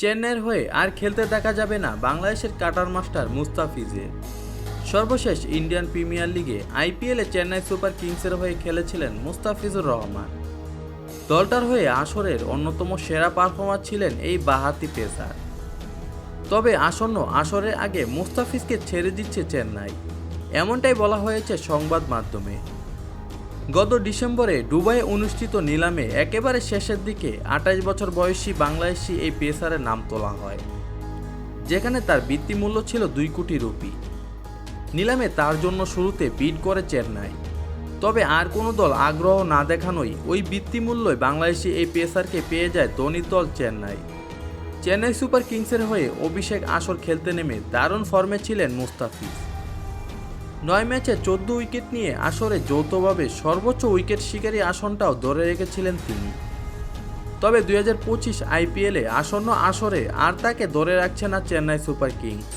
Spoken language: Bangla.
চেন্নাইয়ের হয়ে আর খেলতে দেখা যাবে না বাংলাদেশের কাটার মাস্টার মুস্তাফিজে। সর্বশেষ ইন্ডিয়ান প্রিমিয়ার লিগে আইপিএলে চেন্নাই সুপার কিংসের হয়ে খেলেছিলেন মুস্তাফিজুর রহমান। দলটার হয়ে আসরের অন্যতম সেরা পারফর্মার ছিলেন এই বাহাতি পেসার। তবে আসন্ন আসরের আগে মুস্তাফিজকে ছেড়ে দিচ্ছে চেন্নাই। এমনটাই বলা হয়েছে সংবাদ মাধ্যমে। গত ডিসেম্বরে দুবাইয়ে অনুষ্ঠিত নিলামে একেবারে শেষের দিকে আঠাশ বছর বয়সী বাংলাদেশি এই পেসারের নাম তোলা হয়, যেখানে তার বৃত্তিমূল্য ছিল দুই কোটি রুপি। নিলামে তার জন্য শুরুতে বিড করে চেন্নাই। তবে আর কোনো দল আগ্রহ না দেখানোই ওই বৃত্তিমূল্যই বাংলাদেশি এই পেসারকে পেয়ে যায় ধোনির দল চেন্নাই। চেন্নাই সুপার কিংসের হয়ে অভিষেক আসর খেলতে নেমে দারুণ ফর্মে ছিলেন মুস্তাফিজ। নয় ম্যাচে চোদ্দ উইকেট নিয়ে আসরে যৌথভাবে সর্বোচ্চ উইকেট শিকারী আসনটাও ধরে রেখেছিলেন তিনি। তবে দুই হাজার পঁচিশ আইপিএলে আসন্ন আসরে আর তাকে ধরে রাখছে না চেন্নাই সুপার কিংস।